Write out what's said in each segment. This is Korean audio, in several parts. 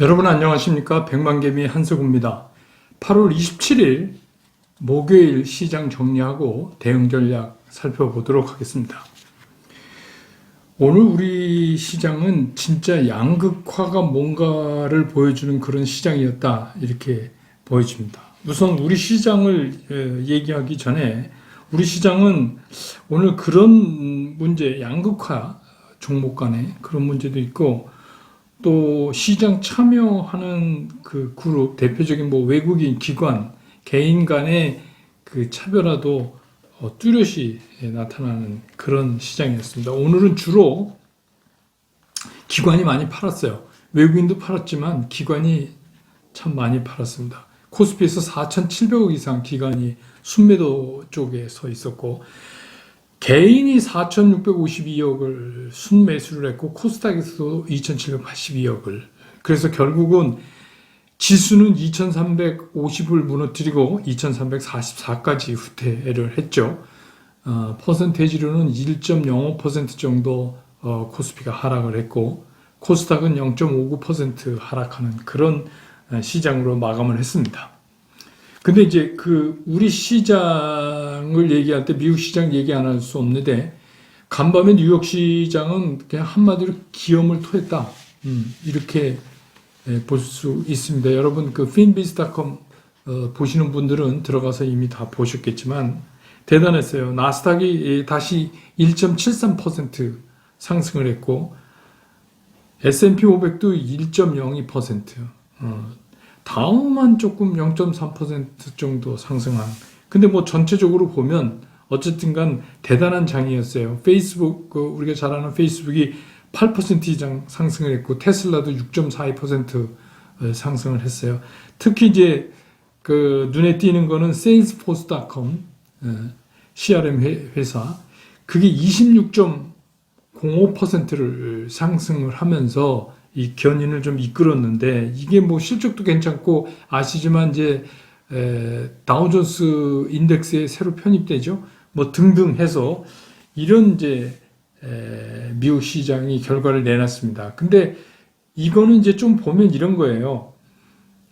여러분 안녕하십니까 백만개미 한석우입니다. 8월 27일 목요일 시장 정리하고 대응 전략 살펴보도록 하겠습니다. 오늘 우리 시장은 진짜 양극화가 뭔가를 보여주는 그런 시장이었다 이렇게 보여집니다. 우선 우리 시장을 에, 얘기하기 전에 우리 시장은 오늘 그런 문제 양극화 종목 간에 그런 문제도 있고 또 시장 참여하는 그 그룹 대표적인 뭐 외국인 기관 개인 간의 그 차별화도 어, 뚜렷이 나타나는 그런 시장이었습니다. 오늘은 주로 기관이 많이 팔았어요. 외국인도 팔았지만 기관이 참 많이 팔았습니다. 코스피에서 4,700억 이상 기관이 순매도 쪽에 서 있었고 개인이 4,652억을 순매수를 했고 코스닥에서도 2,782억을 그래서 결국은 지수는 2,350을 무너뜨리고 2,344까지 후퇴를 했죠. 어, 퍼센테이지로는 1.05% 정도 어, 코스피가 하락을 했고 코스닥은 0.59% 하락하는 그런 어, 시장으로 마감을 했습니다. 근데 이제 그 우리 시장을 얘기할 때 미국 시장 얘기 안 할 수 없는데 간밤에 뉴욕 시장은 그냥 한마디로 기염을 토했다. 음, 이렇게 볼 수 있습니다. 여러분 그 finbiz.com 어, 보시는 분들은 들어가서 이미 다 보셨겠지만 대단했어요. 나스닥이 다시 1.73% 상승을 했고 S&P 500도 1.02%. 어, 다음만 조금 0.3% 정도 상승한. 근데 뭐 전체적으로 보면 어쨌든 간 대단한 장이었어요. 페이스북, 그 우리가 잘 아는 페이스북이 8% 이상 상승을 했고 테슬라도 6.42% 상승을 했어요. 특히 이제 그 눈에 띄는 거는 salesforce.com CRM 회사 그게 26.05%를 상승을 하면서 이 견인을 좀 이끌었는데 이게 뭐 실적도 괜찮고 아시지만 이제 에, 다우존스 인덱스에 새로 편입되죠. 뭐 등등 해서 이런 이제 에, 미국 시장이 결과를 내놨습니다. 근데 이거는 이제 좀 보면 이런 거예요.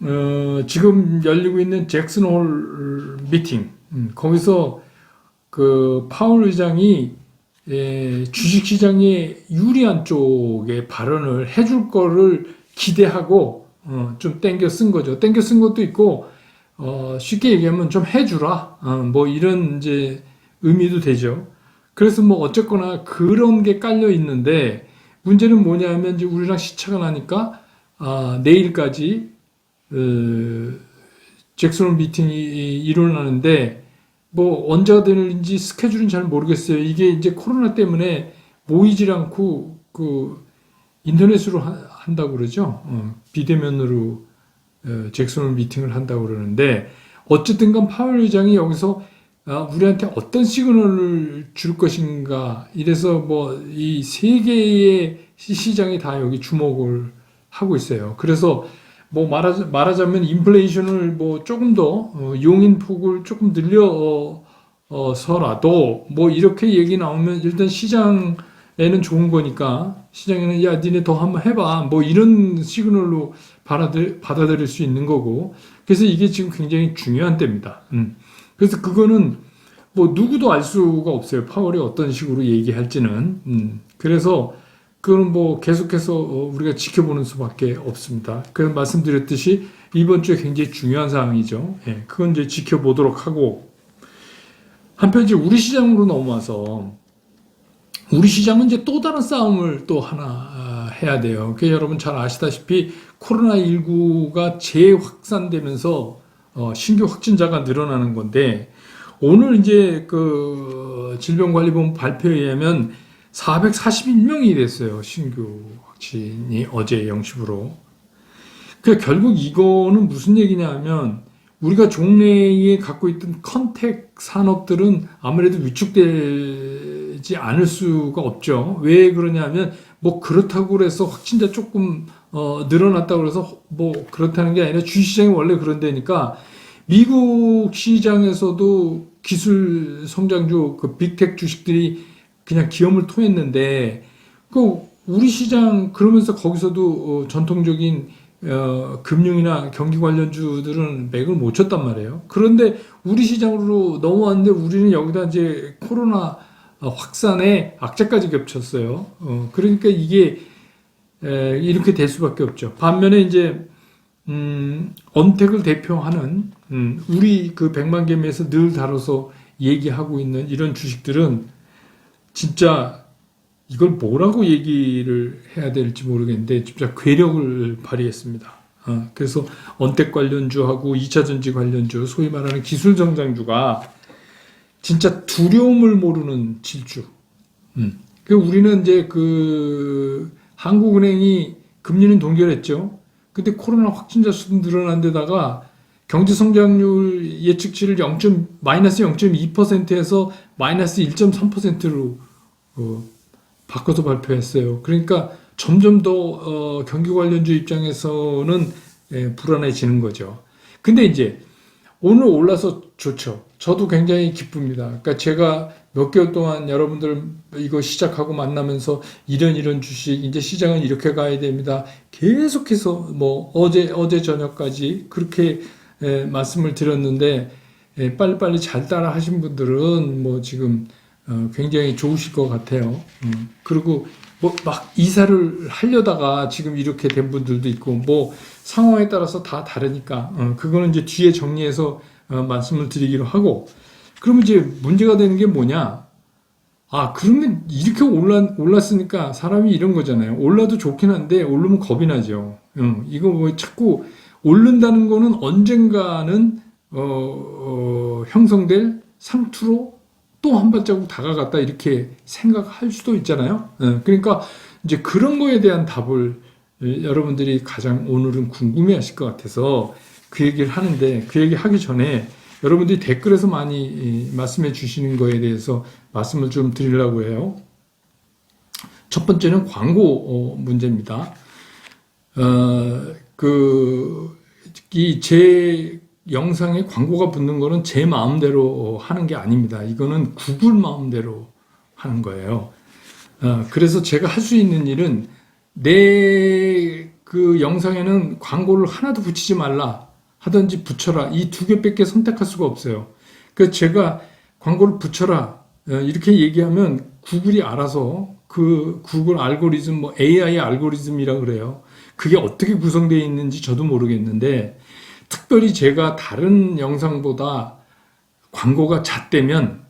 어, 지금 열리고 있는 잭슨홀 미팅 음, 거기서 그 파월 의장이 예, 주식시장에 유리한 쪽에 발언을 해줄 거를 기대하고 어, 좀 땡겨 쓴 거죠. 땡겨 쓴 것도 있고 어, 쉽게 얘기하면 좀 해주라 어, 뭐 이런 이제 의미도 되죠. 그래서 뭐 어쨌거나 그런 게 깔려 있는데 문제는 뭐냐면 이제 우리랑 시차가 나니까 아, 내일까지 어, 잭슨 미팅이 일어나는데 뭐 언제가 되는지 스케줄은 잘 모르겠어요. 이게 이제 코로나 때문에 모이질 않고 그 인터넷으로 하- 한다고 그러죠. 어, 비대면으로 어, 잭슨 미팅을 한다고 그러는데 어쨌든간 파월 의장이 여기서 아, 우리한테 어떤 시그널을 줄 것인가 이래서 뭐 이 세 개의 시- 시장이 다 여기 주목을 하고 있어요. 그래서 뭐 말하자, 말하자면 인플레이션을 뭐 조금 더 어, 용인 폭을 조금 늘려 어, 어, 서라도 뭐 이렇게 얘기 나오면 일단 시장에는 좋은 거니까 시장에는 야 니네 더 한번 해봐 뭐 이런 시그널로 받아들, 받아들일 수 있는 거고 그래서 이게 지금 굉장히 중요한 때입니다. 음. 그래서 그거는 뭐 누구도 알 수가 없어요. 파월이 어떤 식으로 얘기할지는. 음. 그래서 그건 뭐 계속해서 어, 우리가 지켜보는 수밖에 없습니다. 그래서 말씀드렸듯이 이번 주에 굉장히 중요한 사항이죠. 예, 그건 이제 지켜보도록 하고 한편 이제 우리 시장으로 넘어와서 우리 시장은 이제 또 다른 싸움을 또 하나 아, 해야 돼요. 그 여러분 잘 아시다시피 코로나 19가 재확산되면서 어, 신규 확진자가 늘어나는 건데 오늘 이제 그 질병관리본부 발표에 의하면 441명이 됐어요. 신규 확진이 어제 0시부로. 그 결국 이거는 무슨 얘기냐면 우리가 종래에 갖고 있던 컨택 산업들은 아무래도 위축되지 않을 수가 없죠. 왜 그러냐면 뭐 그렇다고 그래서 확진자 조금 어, 늘어났다고 그래서 뭐 그렇다는 게 아니라 주시장이 원래 그런 데니까 미국 시장에서도 기술 성장주 그 빅텍 주식들이 그냥 기염을 토했는데 그 우리 시장 그러면서 거기서도 어, 전통적인 어, 금융이나 경기 관련주들은 맥을 못 쳤단 말이에요. 그런데 우리 시장으로 넘어왔는데 우리는 여기다 이제 코로나 어, 확산에 악재까지 겹쳤어요. 어, 그러니까 이게 에, 이렇게 될 수밖에 없죠. 반면에 이제 음, 언택을 대표하는 음, 우리 그 백만 개미에서 늘 다뤄서 얘기하고 있는 이런 주식들은 진짜 이걸 뭐라고 얘기를 해야 될지 모르겠는데 진짜 괴력을 발휘했습니다. 어, 그래서 언택 관련주하고 2차 전지 관련주, 소위 말하는 기술 성장주가 진짜 두려움을 모르는 질주. 음. 그 우리는 이제 그 한국은행이 금리는 동결했죠. 근데 코로나 확진자 수도 늘어난 데다가 경제 성장률 예측치를 0. 마이너스 0.2%에서 마이너스 1.3%로 어, 바꿔서 발표했어요. 그러니까 점점 더 어, 경기 관련주 입장에서는 예, 불안해지는 거죠. 근데 이제 오늘 올라서 좋죠. 저도 굉장히 기쁩니다. 그러니까 제가 몇 개월 동안 여러분들 이거 시작하고 만나면서 이런 이런 주식 이제 시장은 이렇게 가야 됩니다. 계속해서 뭐 어제 어제 저녁까지 그렇게 예, 말씀을 드렸는데 예, 빨리빨리 잘 따라 하신 분들은 뭐 지금 어, 굉장히 좋으실 것 같아요. 음, 그리고 뭐 막 이사를 하려다가 지금 이렇게 된 분들도 있고 뭐 상황에 따라서 다 다르니까 어, 그거는 이제 뒤에 정리해서 어, 말씀을 드리기로 하고 그러면 이제 문제가 되는 게 뭐냐? 아 그러면 이렇게 올라 올랐으니까 사람이 이런 거잖아요. 올라도 좋긴 한데 오르면 겁이 나죠. 음, 이거 뭐 자꾸 오른다는 거는 언젠가는 어, 어, 형성될 상투로 또 한 발자국 다가갔다 이렇게 생각할 수도 있잖아요. 예, 그러니까 이제 그런 거에 대한 답을 예, 여러분들이 가장 오늘은 궁금해하실 것 같아서 그 얘기를 하는데 그 얘기 하기 전에 여러분들이 댓글에서 많이 이, 말씀해 주시는 거에 대해서 말씀을 좀 드리려고 해요. 첫 번째는 광고 어, 문제입니다. 어, 그, 이 제 영상에 광고가 붙는 거는 제 마음대로 하는 게 아닙니다. 이거는 구글 마음대로 하는 거예요. 어, 그래서 제가 할 수 있는 일은 내 그 영상에는 광고를 하나도 붙이지 말라 하든지 붙여라 이 두 개밖에 선택할 수가 없어요. 그 제가 광고를 붙여라 어, 이렇게 얘기하면 구글이 알아서 그 구글 알고리즘 뭐 AI 알고리즘이라 그래요. 그게 어떻게 구성되어 있는지 저도 모르겠는데 특별히 제가 다른 영상보다 광고가 잦다면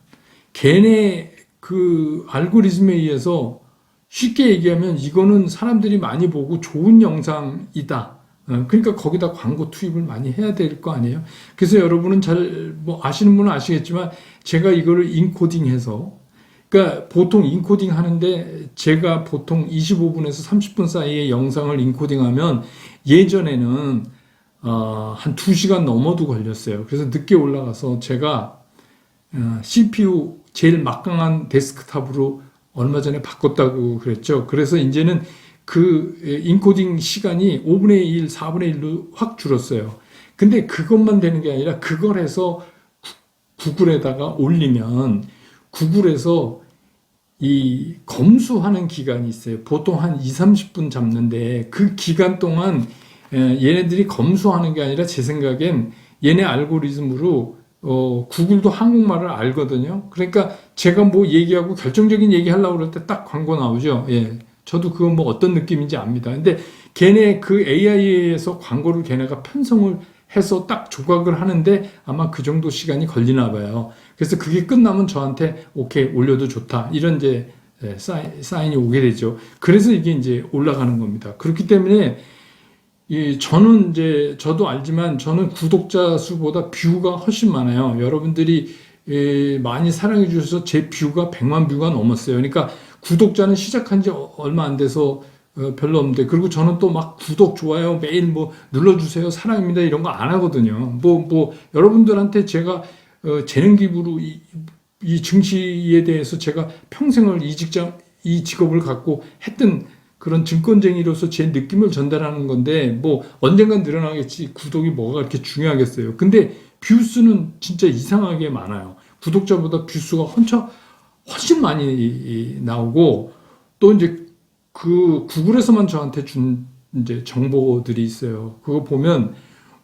걔네 그 알고리즘에 의해서 쉽게 얘기하면 이거는 사람들이 많이 보고 좋은 영상이다. 어, 그러니까 거기다 광고 투입을 많이 해야 될 거 아니에요. 그래서 여러분은 잘 뭐 아시는 분은 아시겠지만 제가 이거를 인코딩해서 그러니까 보통 인코딩 하는데 제가 보통 25분에서 30분 사이에 영상을 인코딩하면 예전에는 어, 한 2시간 넘어도 걸렸어요. 그래서 늦게 올라가서 제가 어, CPU 제일 막강한 데스크탑으로 얼마 전에 바꿨다고 그랬죠. 그래서 이제는 그 인코딩 시간이 5분의 1, 4분의 1로 확 줄었어요. 근데 그것만 되는 게 아니라 그걸 해서 구- 구글에다가 올리면 구글에서 이 검수하는 기간이 있어요. 보통 한 2, 30분 잡는데 그 기간 동안 에, 얘네들이 검수하는 게 아니라 제 생각엔 얘네 알고리즘으로 어, 구글도 한국말을 알거든요. 그러니까 제가 뭐 얘기하고 결정적인 얘기 하려고 그럴 때 딱 광고 나오죠. 예. 저도 그건 뭐 어떤 느낌인지 압니다. 근데 걔네 그 AI에서 광고를 걔네가 편성을 해서 딱 조각을 하는데 아마 그 정도 시간이 걸리나 봐요. 그래서 그게 끝나면 저한테 오케이 올려도 좋다 이런 이제 예, 사인, 사인 이 오게 되죠. 그래서 이게 이제 올라가는 겁니다. 그렇기 때문에 이 저는 이제 저도 알지만 저는 구독자 수보다 뷰가 훨씬 많아요. 여러분들이 예, 많이 사랑해 주셔서 제 뷰가 100만 뷰가 넘었어요. 그러니까 구독자는 시작한 지 어- 얼마 안 돼서 어, 별로 없는데 그리고 저는 또 막 구독 좋아요 매일 뭐 눌러주세요 사랑입니다 이런 거 안 하거든요. 뭐뭐 여러분들한테 제가 어, 재능 기부로 이, 이 증시에 대해서 제가 평생을 이 직장 이 직업을 갖고 했던 그런 증권쟁이로서 제 느낌을 전달하는 건데 뭐 언젠간 늘어나겠지 구독이 뭐가 그렇게 중요하겠어요. 근데 뷰수는 진짜 이상하게 많아요. 구독자보다 뷰수가 헌쳐 훨씬 많이 나오고 또 이제 그 구글에서만 저한테 준 이제 정보들이 있어요. 그거 보면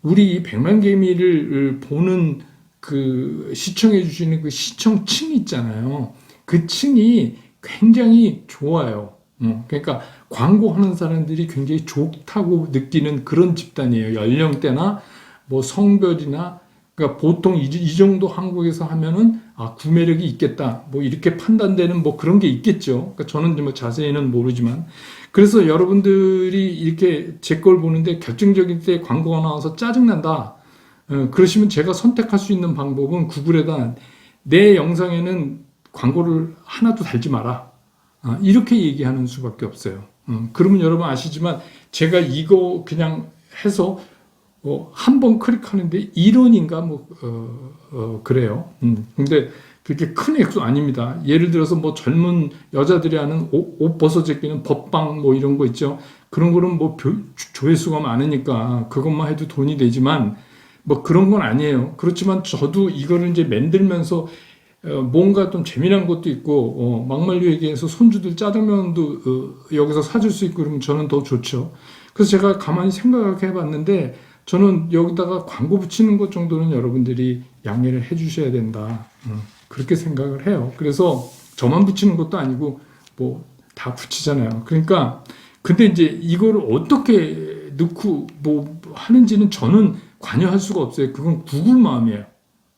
우리 백만 개미를 보는 그 시청해 주시는 그 시청층 있잖아요. 그 층이 굉장히 좋아요. 어, 그러니까 광고하는 사람들이 굉장히 좋다고 느끼는 그런 집단이에요. 연령대나 뭐 성별이나 그러니까 보통 이, 이 정도 한국에서 하면은 아 구매력이 있겠다 뭐 이렇게 판단되는 뭐 그런 게 있겠죠. 그러니까 저는 뭐 자세히는 모르지만 그래서 여러분들이 이렇게 제 걸 보는데 결정적인 때 광고가 나와서 짜증 난다. 어, 그러시면 제가 선택할 수 있는 방법은 구글에다 내 영상에는 광고를 하나도 달지 마라. 아, 이렇게 얘기하는 수밖에 없어요. 음, 그러면 여러분 아시지만 제가 이거 그냥 해서 어, 한번 클릭하는데 1원인가 뭐 어, 어, 그래요. 음, 근데 그렇게 큰 액수 아닙니다. 예를 들어서 뭐 젊은 여자들이 하는 옷, 옷 벗어 제끼는 법방 뭐 이런 거 있죠. 그런 거는 뭐 조- 조회수가 많으니까 그것만 해도 돈이 되지만 뭐 그런 건 아니에요. 그렇지만 저도 이거를 이제 만들면서 어, 뭔가 좀 재미난 것도 있고 어, 막말로 얘기해서 손주들 짜장면도 어, 여기서 사줄 수 있고 그러면 저는 더 좋죠. 그래서 제가 가만히 생각해 봤는데 저는 여기다가 광고 붙이는 것 정도는 여러분들이 양해를 해 주셔야 된다. 어, 그렇게 생각을 해요. 그래서 저만 붙이는 것도 아니고 뭐 다 붙이잖아요. 그러니까 근데 이제 이거를 어떻게 넣고 뭐 하는지는 저는 관여할 수가 없어요. 그건 구글 마음이에요.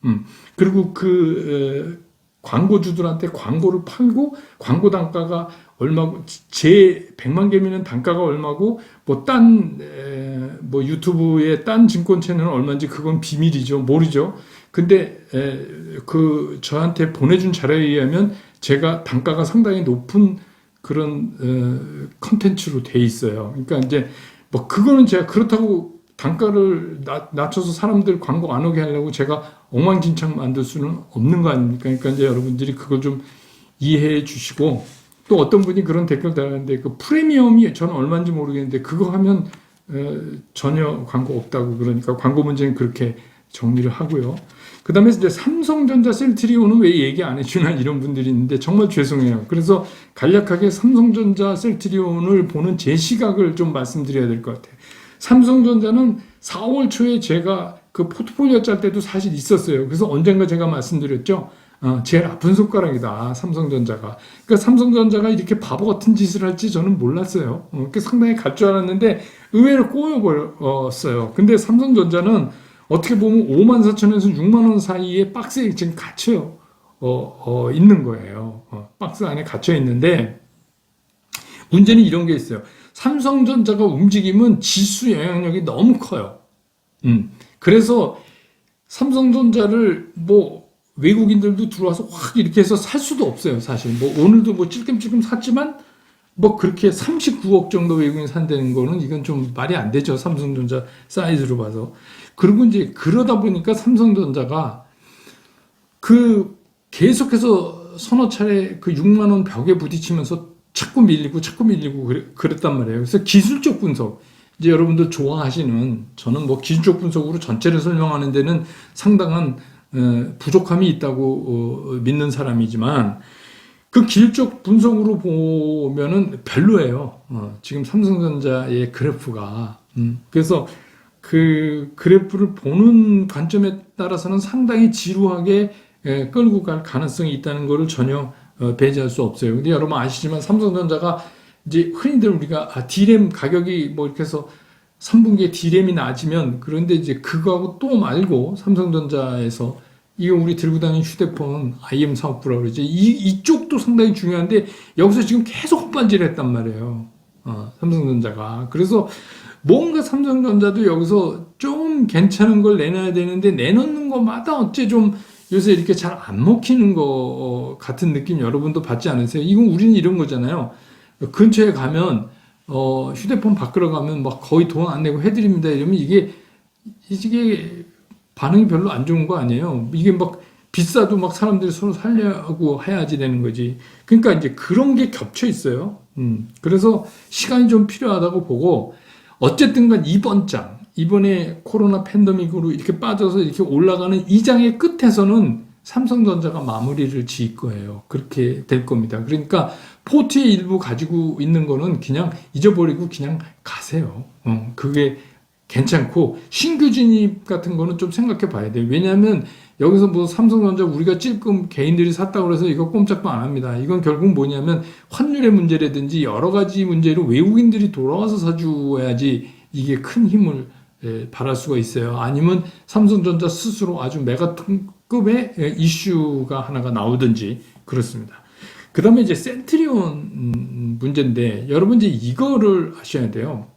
음. 그리고 그 에, 광고주들한테 광고를 팔고 광고 단가가 얼마고 제 100만 개미는 단가가 얼마고 뭐딴뭐 유튜브의 딴 증권 채널은 얼마인지 그건 비밀이죠. 모르죠. 근데 에, 그 저한테 보내준 자료에 의하면 제가 단가가 상당히 높은 그런 어, 컨텐츠로 돼 있어요. 그러니까 이제 뭐 그거는 제가 그렇다고 단가를 낮- 낮춰서 사람들 광고 안 오게 하려고 제가 엉망진창 만들 수는 없는 거 아닙니까? 그러니까 이제 여러분들이 그걸 좀 이해해 주시고 또 어떤 분이 그런 댓글 달았는데 그 프리미엄이 저는 얼마인지 모르겠는데 그거 하면 어, 전혀 광고 없다고 그러니까 광고 문제는 그렇게 정리를 하고요. 그 다음에 이제 삼성전자 셀트리온은 왜 얘기 안 해주나 이런 분들이 있는데 정말 죄송해요. 그래서 간략하게 삼성전자 셀트리온을 보는 제 시각을 좀 말씀드려야 될 것 같아요. 삼성전자는 4월 초에 제가 그 포트폴리오 짤 때도 사실 있었어요. 그래서 언젠가 제가 말씀드렸죠. 어, 제일 아픈 손가락이다. 삼성전자가. 그러니까 삼성전자가 이렇게 바보 같은 짓을 할지 저는 몰랐어요. 어, 그 상당히 갈 줄 알았는데 의외로 꼬여버렸어요. 근데 삼성전자는 어떻게 보면 5만 4천에서 6만 원 사이에 박스에 지금 갇혀 어, 어, 있는 거예요. 어, 박스 안에 갇혀 있는데 문제는 이런 게 있어요. 삼성전자가 움직이면 지수 영향력이 너무 커요. 음. 그래서 삼성전자를 뭐 외국인들도 들어와서 확 이렇게 해서 살 수도 없어요, 사실. 뭐 오늘도 뭐 찔끔찔끔 샀지만 뭐 그렇게 39억 정도 외국인 산다는 거는 이건 좀 말이 안 되죠. 삼성전자 사이즈로 봐서. 그리고 이제 그러다 보니까 삼성전자가 그 계속해서 서너 차례 그 6만 원 벽에 부딪히면서 자꾸 밀리고 자꾸 밀리고 그랬단 말이에요. 그래서 기술적 분석 이제 여러분들 좋아하시는 저는 뭐 기술적 분석으로 전체를 설명하는 데는 상당한 어, 부족함이 있다고 어, 믿는 사람이지만 그 기술적 분석으로 보면은 별로예요. 어, 지금 삼성전자의 그래프가 음, 그래서 그 그래프를 보는 관점에 따라서는 상당히 지루하게 예, 끌고 갈 가능성이 있다는 것을 전혀 어, 배제할 수 없어요. 근데 여러분 아시지만 삼성전자가 이제 흔히들 우리가 아, D램 가격이 뭐 이렇게 해서 3분기에 D램이 낮으면 그런데 이제 그거하고 또 말고 삼성전자에서 이거 우리 들고 다니는 휴대폰 IM 사업부라고 그러지 이, 이쪽도 상당히 중요한데 여기서 지금 계속 헛반질 했단 말이에요. 어, 삼성전자가 그래서 뭔가 삼성전자도 여기서 좀 괜찮은 걸 내놔야 되는데 내놓는 것마다 어째 좀 요새 이렇게 잘 안 먹히는 거 같은 느낌 여러분도 받지 않으세요? 이건 우리는 이런 거잖아요. 근처에 가면 어, 휴대폰 바꾸러 가면 막 거의 돈 안 내고 해드립니다 이러면 이게 이게 반응이 별로 안 좋은 거 아니에요? 이게 막 비싸도 막 사람들이 서로 살려고 해야지 되는 거지. 그러니까 이제 그런 게 겹쳐 있어요. 음, 그래서 시간이 좀 필요하다고 보고 어쨌든 간 이번 장, 이번에 코로나 팬데믹으로 이렇게 빠져서 이렇게 올라가는 이 장의 끝에서는 삼성전자가 마무리를 지을 거예요. 그렇게 될 겁니다. 그러니까 포트의 일부 가지고 있는 거는 그냥 잊어버리고 그냥 가세요. 어, 그게 괜찮고 신규 진입 같은 거는 좀 생각해 봐야 돼요. 왜냐하면 여기서 뭐 삼성전자 우리가 찔끔 개인들이 샀다고 해서 이거 꼼짝도 안 합니다. 이건 결국 뭐냐면 환율의 문제라든지 여러 가지 문제로 외국인들이 돌아와서 사주어야지 이게 큰 힘을 예, 발할 수가 있어요. 아니면 삼성전자 스스로 아주 메가급의 예, 이슈가 하나가 나오든지 그렇습니다. 그 다음에 이제 센트리온 음, 문제인데 여러분 이제 이거를 아셔야 돼요.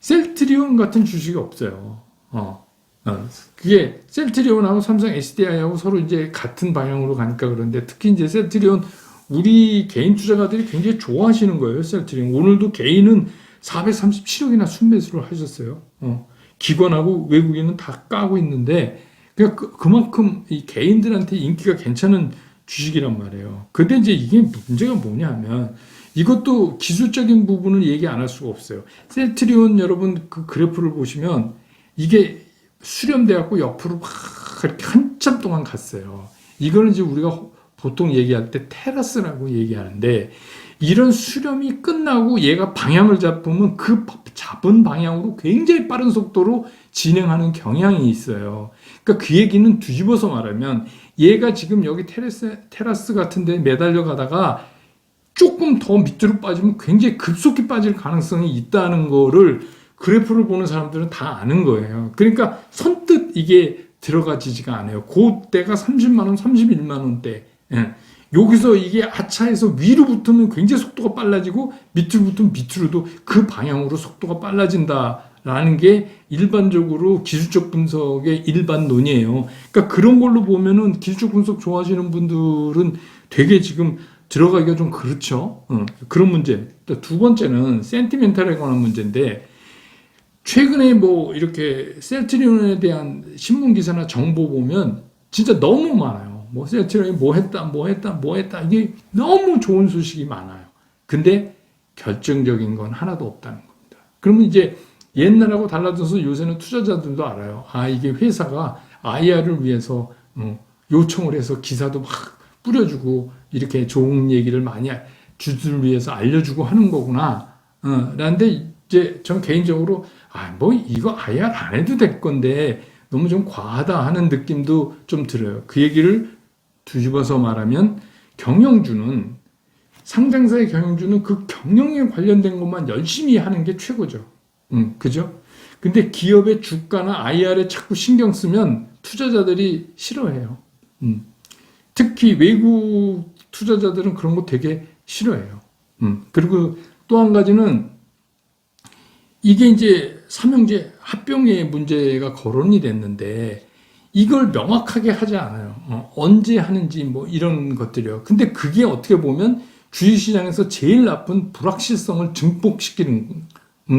셀트리온 같은 주식이 없어요. 어. 어. 그게 셀트리온하고 삼성 SDI하고 서로 이제 같은 방향으로 가니까 그런데 특히 이제 셀트리온 우리 개인 투자가들이 굉장히 좋아하시는 거예요. 셀트리온 오늘도 개인은 437억이나 순매수를 하셨어요. 어. 기관하고 외국인은 다 까고 있는데 그, 그만큼 이 개인들한테 인기가 괜찮은 주식이란 말이에요. 근데 이제 이게 문제가 뭐냐면 이것도 기술적인 부분을 얘기 안 할 수가 없어요. 셀트리온 여러분 그 그래프를 보시면 이게 수렴돼 갖고 옆으로 막 이렇게 한참 동안 갔어요. 이거는 이제 우리가 보통 얘기할 때 테라스라고 얘기하는데 이런 수렴이 끝나고 얘가 방향을 잡으면 그 잡은 방향으로 굉장히 빠른 속도로 진행하는 경향이 있어요. 그러니까 그 얘기는 뒤집어서 말하면 얘가 지금 여기 테라스, 테라스 같은 데 매달려 가다가 조금 더 밑으로 빠지면 굉장히 급속히 빠질 가능성이 있다는 거를 그래프를 보는 사람들은 다 아는 거예요. 그러니까 선뜻 이게 들어가지지가 않아요. 그때가 30만 원, 31만 원대. 예. 여기서 이게 하차해서 위로 붙으면 굉장히 속도가 빨라지고 밑으로 붙으면 밑으로도 그 방향으로 속도가 빨라진다 라는 게 일반적으로 기술적 분석의 일반 논이에요. 그러니까 그런 걸로 보면은 기술적 분석 좋아하시는 분들은 되게 지금 들어가기가 좀 그렇죠. 어, 그런 문제. 두 번째는 센티멘탈에 관한 문제인데 최근에 뭐 이렇게 셀트리온에 대한 신문 기사나 정보 보면 진짜 너무 많아요. 뭐 셀트리온이 뭐 했다, 뭐 했다, 뭐 했다. 이게 너무 좋은 소식이 많아요. 근데 결정적인 건 하나도 없다는 겁니다. 그러면 이제 옛날하고 달라져서 요새는 투자자들도 알아요. 아, 이게 회사가 IR을 위해서 어, 요청을 해서 기사도 막 뿌려주고 이렇게 좋은 얘기를 많이 주주를 위해서 알려주고 하는 거구나. 어, 라는데 이제 전 개인적으로 아, 뭐 이거 IR 안 해도 될 건데 너무 좀 과하다 하는 느낌도 좀 들어요. 그 얘기를 뒤집어서 말하면 경영주는 상장사의 경영주는 그 경영에 관련된 것만 열심히 하는 게 최고죠. 음, 그죠? 근데 기업의 주가나 IR에 자꾸 신경 쓰면 투자자들이 싫어해요. 음. 특히 외국 투자자들은 그런 거 되게 싫어해요. 음. 그리고 또 한 가지는 이게 이제 삼형제 합병의 문제가 거론이 됐는데 이걸 명확하게 하지 않아요. 어, 언제 하는지 뭐 이런 것들이요. 근데 그게 어떻게 보면 주식시장에서 제일 나쁜 불확실성을 증폭시키는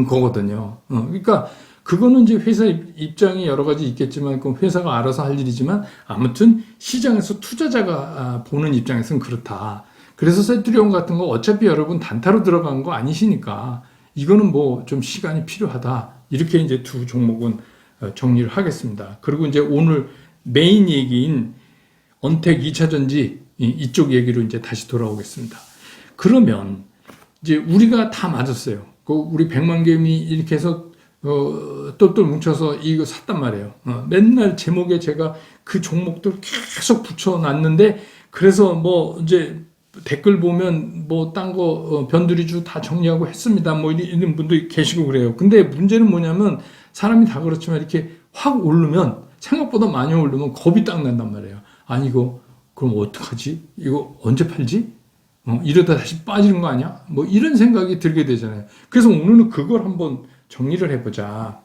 거거든요. 어, 그러니까 그거는 이제 회사 입장이 여러 가지 있겠지만 그 회사가 알아서 할 일이지만 아무튼 시장에서 투자자가 아, 보는 입장에서는 그렇다. 그래서 세트리온 같은 거 어차피 여러분 단타로 들어간 거 아니시니까 이거는 뭐 좀 시간이 필요하다. 이렇게 이제 두 종목은 어, 정리를 하겠습니다. 그리고 이제 오늘 메인 얘기인 언택 2차 전지 이쪽 얘기로 이제 다시 돌아오겠습니다. 그러면 이제 우리가 다 맞았어요. 그 우리 백만 개미 이렇게 해서 어, 똘똘 뭉쳐서 이거 샀단 말이에요. 어, 맨날 제목에 제가 그 종목들 계속 붙여놨는데 그래서 뭐 이제 댓글 보면 뭐 딴 거 어, 변두리주 다 정리하고 했습니다. 뭐 이런 분도 계시고 그래요. 근데 문제는 뭐냐면 사람이 다 그렇지만 이렇게 확 오르면 생각보다 많이 오르면 겁이 딱 난단 말이에요. 아니 이거 그럼 어떡하지? 이거 언제 팔지? 어, 이러다 다시 빠지는 거 아니야? 뭐 이런 생각이 들게 되잖아요. 그래서 오늘은 그걸 한번 정리를 해보자.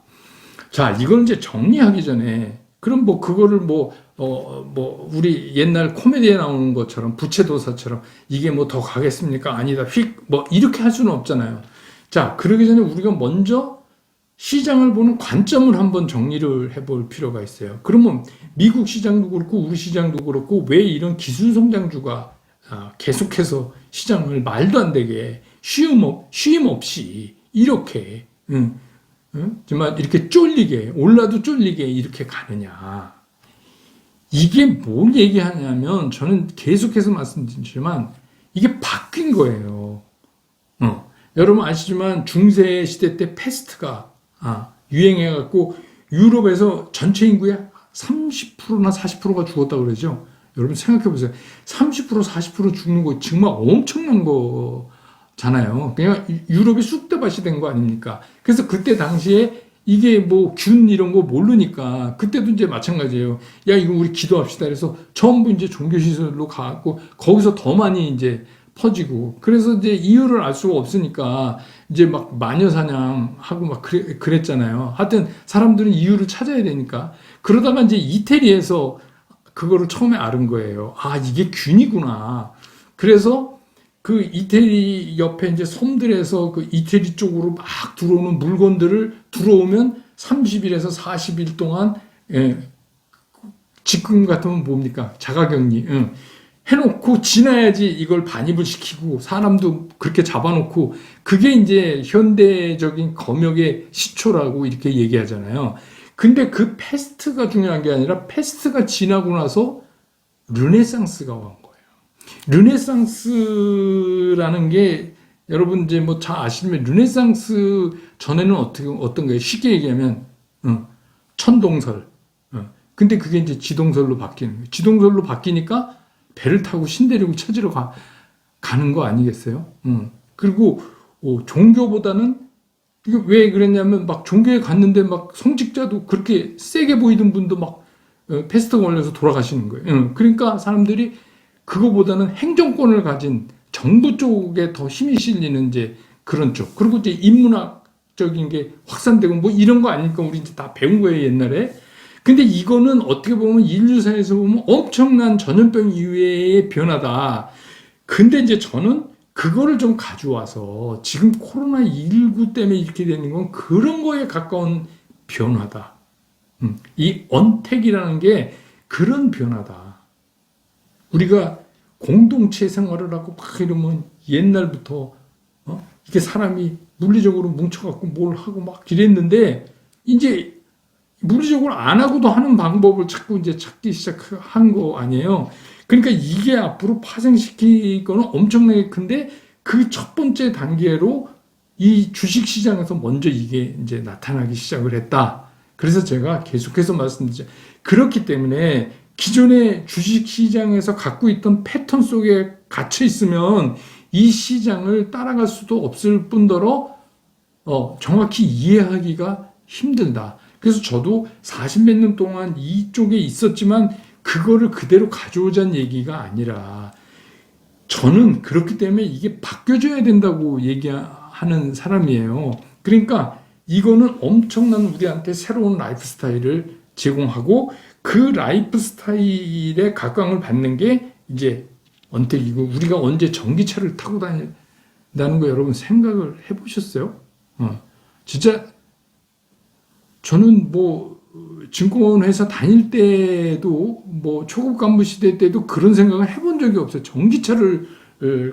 자, 이걸 이제 정리하기 전에 그럼 뭐 그거를 뭐, 어, 뭐, 우리 옛날 코미디에 나오는 것처럼 부채도사처럼 이게 뭐 더 가겠습니까? 아니다. 휙, 뭐 이렇게 할 수는 없잖아요. 자, 그러기 전에 우리가 먼저 시장을 보는 관점을 한번 정리를 해볼 필요가 있어요. 그러면 미국 시장도 그렇고 우리 시장도 그렇고 왜 이런 기술 성장주가 아, 계속해서 시장을 말도 안 되게 쉼, 없, 쉼 없이 이렇게 응, 응? 정말 이렇게 쫄리게 올라도 쫄리게 이렇게 가느냐 이게 뭘 얘기하냐면 저는 계속해서 말씀드리지만 이게 바뀐 거예요. 어. 여러분 아시지만 중세 시대 때 패스트가 아, 유행해갖고 유럽에서 전체 인구의 30%나 40%가 죽었다고 그러죠. 여러분 생각해 보세요. 30% 40% 죽는 거 정말 엄청난 거잖아요. 그냥 유럽이 쑥대밭이 된 거 아닙니까? 그래서 그때 당시에 이게 뭐 균 이런 거 모르니까 그때도 이제 마찬가지예요. 야 이거 우리 기도합시다. 그래서 전부 이제 종교 시설로 가고 거기서 더 많이 이제 퍼지고 그래서 이제 이유를 알 수가 없으니까 이제 막 마녀 사냥하고 막 그랬잖아요. 하여튼 사람들은 이유를 찾아야 되니까 그러다가 이제 이태리에서 그거를 처음에 알은 거예요. 아 이게 균이구나. 그래서 그 이태리 옆에 이제 섬들에서 그 이태리 쪽으로 막 들어오는 물건들을 들어오면 30일에서 40일 동안 예, 지금 같으면 뭡니까 자가격리 응. 해놓고 지나야지 이걸 반입을 시키고 사람도 그렇게 잡아놓고 그게 이제 현대적인 검역의 시초라고 이렇게 얘기하잖아요. 근데 그 패스트가 중요한 게 아니라 패스트가 지나고 나서 르네상스가 온 거예요. 르네상스라는 게 여러분 이제 뭐 잘 아시면 르네상스 전에는 어떻게 어떤 거예요? 쉽게 얘기하면 어, 천동설. 어. 근데 그게 이제 지동설로 바뀌는 거예요. 지동설로 바뀌니까 배를 타고 신대륙을 찾으러 가, 가는 거 아니겠어요? 음. 그리고 어, 종교보다는 이게 왜 그랬냐면 막 종교에 갔는데 막 성직자도 그렇게 세게 보이던 분도 막 어, 패스트 걸려서 돌아가시는 거예요. 음. 그러니까 사람들이 그거보다는 행정권을 가진 정부 쪽에 더 힘이 실리는 이제 그런 쪽. 그리고 이제 인문학적인 게 확산되고 뭐 이런 거 아닐까 우리 이제 다 배운 거예요 옛날에. 근데 이거는 어떻게 보면 인류사에서 보면 엄청난 전염병 이외의 변화다. 근데 이제 저는 그거를 좀 가져와서 지금 코로나19 때문에 이렇게 되는 건 그런 거에 가까운 변화다. 음, 이 언택이라는 게 그런 변화다. 우리가 공동체 생활을 하고 막 이러면 옛날부터 어? 이렇게 사람이 물리적으로 뭉쳐갖고 뭘 하고 막 이랬는데 이제 물리적으로 안 하고도 하는 방법을 자꾸 이제 찾기 시작한 거 아니에요. 그러니까 이게 앞으로 파생시킬 거는 엄청나게 큰데 그 첫 번째 단계로 이 주식 시장에서 먼저 이게 이제 나타나기 시작을 했다. 그래서 제가 계속해서 말씀드리죠. 그렇기 때문에 기존의 주식 시장에서 갖고 있던 패턴 속에 갇혀 있으면 이 시장을 따라갈 수도 없을 뿐더러 어, 정확히 이해하기가 힘들다. 그래서 저도 40몇 년 동안 이쪽에 있었지만 그거를 그대로 가져오자는 얘기가 아니라 저는 그렇기 때문에 이게 바뀌어져야 된다고 얘기하는 사람이에요. 그러니까 이거는 엄청난 우리한테 새로운 라이프 스타일을 제공하고 그 라이프 스타일에 각광을 받는 게 이제 언택이고 우리가 언제 전기차를 타고 다닌다는 거 여러분 생각을 해보셨어요? 어. 진짜 저는 뭐 증권회사 다닐 때도 뭐 초급 간부 시대 때도 그런 생각을 해본 적이 없어요. 전기차를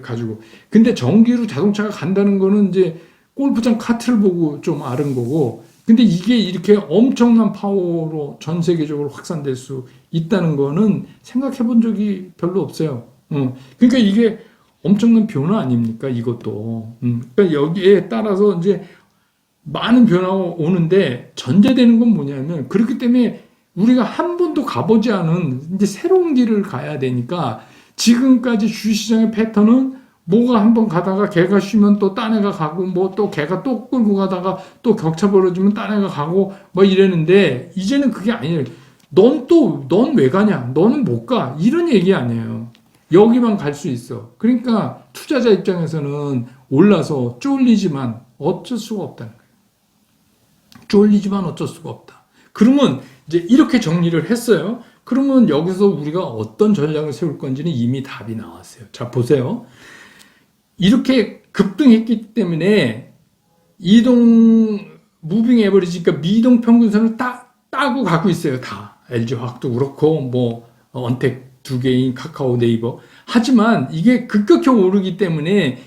가지고. 근데 전기로 자동차가 간다는 거는 이제 골프장 카트를 보고 좀 아는 거고. 근데 이게 이렇게 엄청난 파워로 전 세계적으로 확산될 수 있다는 거는 생각해 본 적이 별로 없어요. 어. 그러니까 이게 엄청난 변화 아닙니까? 이것도. 음. 그러니까 여기에 따라서 이제 많은 변화가 오는데 전제되는 건 뭐냐면 그렇기 때문에 우리가 한 번도 가보지 않은 이제 새로운 길을 가야 되니까 지금까지 주시장의 패턴은 뭐가 한 번 가다가 개가 쉬면 또 딴 애가 가고 뭐 또 개가 또 끌고 가다가 또 격차 벌어지면 딴 애가 가고 뭐 이랬는데 이제는 그게 아니에요. 넌 또 넌 왜 가냐? 너는 못 가. 이런 얘기 아니에요. 여기만 갈 수 있어. 그러니까 투자자 입장에서는 올라서 쫄리지만 어쩔 수가 없다는 거예요. 쫄리지만 어쩔 수가 없다. 그러면 이제 이렇게 정리를 했어요. 그러면 여기서 우리가 어떤 전략을 세울 건지는 이미 답이 나왔어요. 자, 보세요. 이렇게 급등했기 때문에 이동 무빙 에버리지 그러니까 미동 평균선을 따, 따고 가고 있어요. 다. LG 화학도 그렇고 뭐 언택 두 개인 카카오 네이버. 하지만 이게 급격히 오르기 때문에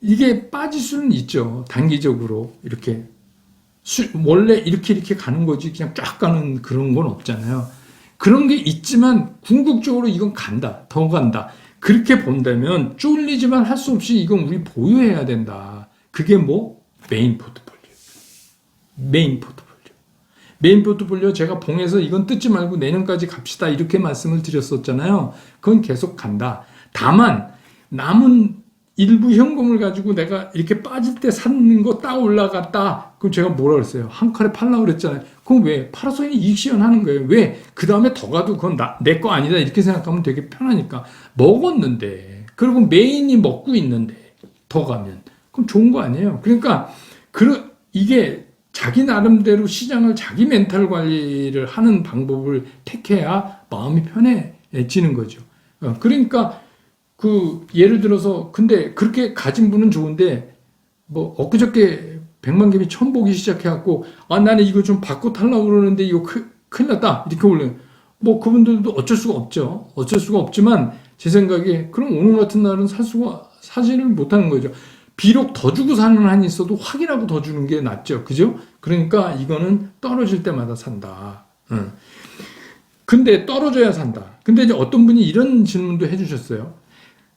이게 빠질 수는 있죠. 단기적으로 이렇게 수, 원래 이렇게 이렇게 가는 거지 그냥 쫙 가는 그런 건 없잖아요. 그런 게 있지만 궁극적으로 이건 간다. 더 간다. 그렇게 본다면 쫄리지만 할 수 없이 이건 우리 보유해야 된다. 그게 뭐? 메인 포트폴리오. 메인 포트폴리오. 메인 포트폴리오 제가 봉해서 이건 뜯지 말고 내년까지 갑시다. 이렇게 말씀을 드렸었잖아요. 그건 계속 간다. 다만 남은 일부 현금을 가지고 내가 이렇게 빠질 때 사는 거딱 올라갔다. 그럼 제가 뭐라 그랬어요? 한 칼에 팔라고 그랬잖아요. 그럼 왜? 팔아서 이익 실현하는 거예요. 왜? 그 다음에 더 가도 그건 내 거 아니다. 이렇게 생각하면 되게 편하니까. 먹었는데, 그리고 메인이 먹고 있는데, 더 가면. 그럼 좋은 거 아니에요. 그러니까, 그, 이게 자기 나름대로 시장을 자기 멘탈 관리를 하는 방법을 택해야 마음이 편해지는 거죠. 어, 그러니까, 그 예를 들어서 근데 그렇게 가진 분은 좋은데 뭐 엊그저께 백만 개미 처음 보기 시작해갖고 아 나는 이거 좀 바꿔 탈라고 그러는데 이거 크, 큰일 났다. 이렇게 올려 뭐 그분들도 어쩔 수가 없죠. 어쩔 수가 없지만 제 생각에 그럼 오늘 같은 날은 살 수가 사지를 못하는 거죠. 비록 더 주고 사는 한이 있어도 확인하고 더 주는 게 낫죠. 그죠? 그러니까 이거는 떨어질 때마다 산다. 응. 근데 떨어져야 산다. 근데 이제 어떤 분이 이런 질문도 해주셨어요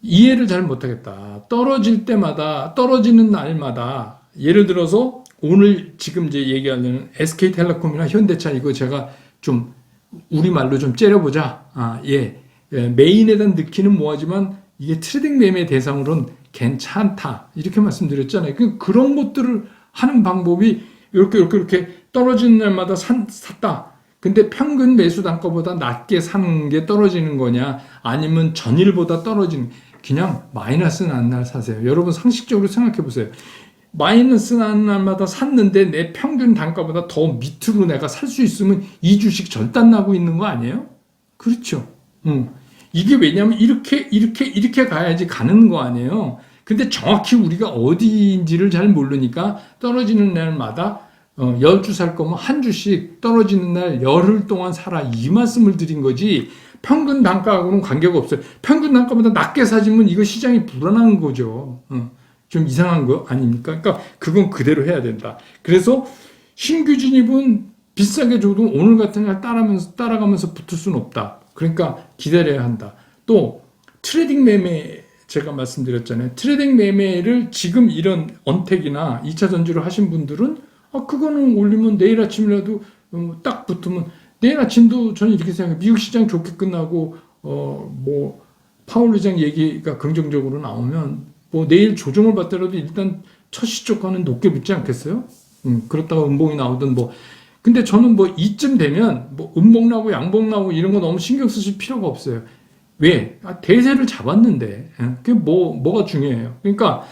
이해를 잘 못하겠다. 떨어질 때마다, 떨어지는 날마다, 예를 들어서 오늘 지금 이제 얘기하는 SK텔레콤이나 현대차 이거 제가 좀 우리말로 좀 째려보자. 아, 예. 예, 메인에 대한 느끼는 뭐하지만 이게 트레이딩 매매 대상으로는 괜찮다. 이렇게 말씀드렸잖아요. 그, 그런 것들을 하는 방법이 이렇게, 이렇게, 이렇게 떨어지는 날마다 산, 샀다. 근데 평균 매수 단가보다 낮게 사는 게 떨어지는 거냐? 아니면 전일보다 떨어지는, 그냥 마이너스 난 날 사세요. 여러분 상식적으로 생각해 보세요. 마이너스 난 날마다 샀는데 내 평균 단가보다 더 밑으로 내가 살 수 있으면 이 주식 절단 나고 있는 거 아니에요? 그렇죠. 응. 이게 왜냐면 이렇게 이렇게 이렇게 가야지 가는 거 아니에요. 근데 정확히 우리가 어디인지를 잘 모르니까 떨어지는 날마다 어, 10주 살 거면 한 주씩 떨어지는 날 열흘 동안 사라 이 말씀을 드린 거지 평균 단가하고는 관계가 없어요. 평균 단가보다 낮게 사지면 이거 시장이 불안한 거죠. 어, 좀 이상한 거 아닙니까? 그러니까 그건 그대로 해야 된다. 그래서 신규 진입은 비싸게 줘도 오늘 같은 날 따라가면서, 따라가면서 붙을 수는 없다. 그러니까 기다려야 한다. 또 트레이딩 매매 제가 말씀드렸잖아요. 트레이딩 매매를 지금 이런 언택이나 2차 전지로 하신 분들은 아, 그거는 올리면 내일 아침이라도 음, 딱 붙으면 내일 아침도 저는 이렇게 생각해요. 미국 시장 좋게 끝나고 어 뭐 파월 의장 얘기가 긍정적으로 나오면 뭐 내일 조정을 받더라도 일단 첫 시초가는 높게 붙지 않겠어요? 음, 그렇다가 음봉이 나오든 뭐 근데 저는 뭐 이쯤 되면 뭐 음봉 나고 양봉 나고 이런 거 너무 신경 쓰실 필요가 없어요. 왜? 아, 대세를 잡았는데 예? 그게 뭐 뭐가 중요해요. 그러니까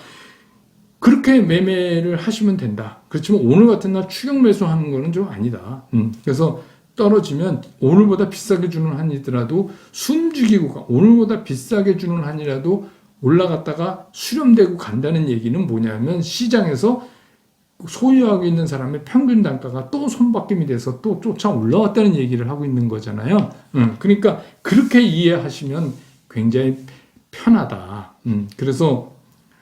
그렇게 매매를 하시면 된다. 그렇지만 오늘 같은 날 추격 매수하는 거는 좀 아니다. 음, 그래서 떨어지면 오늘보다 비싸게 주는 한이더라도 숨죽이고 가. 오늘보다 비싸게 주는 한이라도 올라갔다가 수렴되고 간다는 얘기는 뭐냐면 시장에서 소유하고 있는 사람의 평균 단가가 또 손바뀜이 돼서 또 쫓아 올라왔다는 얘기를 하고 있는 거잖아요. 음, 그러니까 그렇게 이해하시면 굉장히 편하다. 음, 그래서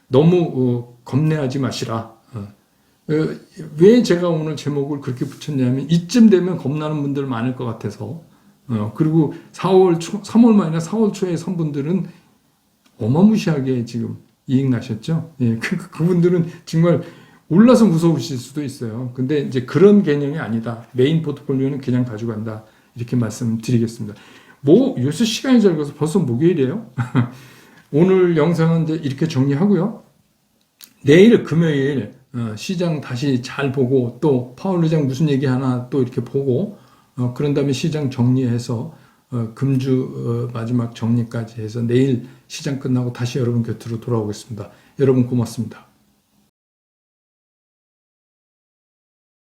너무 어, 겁내하지 마시라. 어. 어, 왜 제가 오늘 제목을 그렇게 붙였냐면 이쯤 되면 겁나는 분들 많을 것 같아서 어, 그리고 4월 초, 3월 말이나 4월 초에 선 분들은 어마무시하게 지금 이익 나셨죠. 예, 그, 그- 그분들은 정말 올라서 무서우실 수도 있어요. 근데 이제 그런 개념이 아니다. 메인 포트폴리오는 그냥 가져간다. 이렇게 말씀드리겠습니다. 뭐 요새 시간이 잘 가서 벌써 목요일이에요. 오늘 영상은 이제 이렇게 정리하고요. 내일 금요일 어, 시장 다시 잘 보고 또 파월 의장 무슨 얘기 하나 또 이렇게 보고 어, 그런 다음에 시장 정리해서 어, 금주 어, 마지막 정리까지 해서 내일 시장 끝나고 다시 여러분 곁으로 돌아오겠습니다. 여러분 고맙습니다.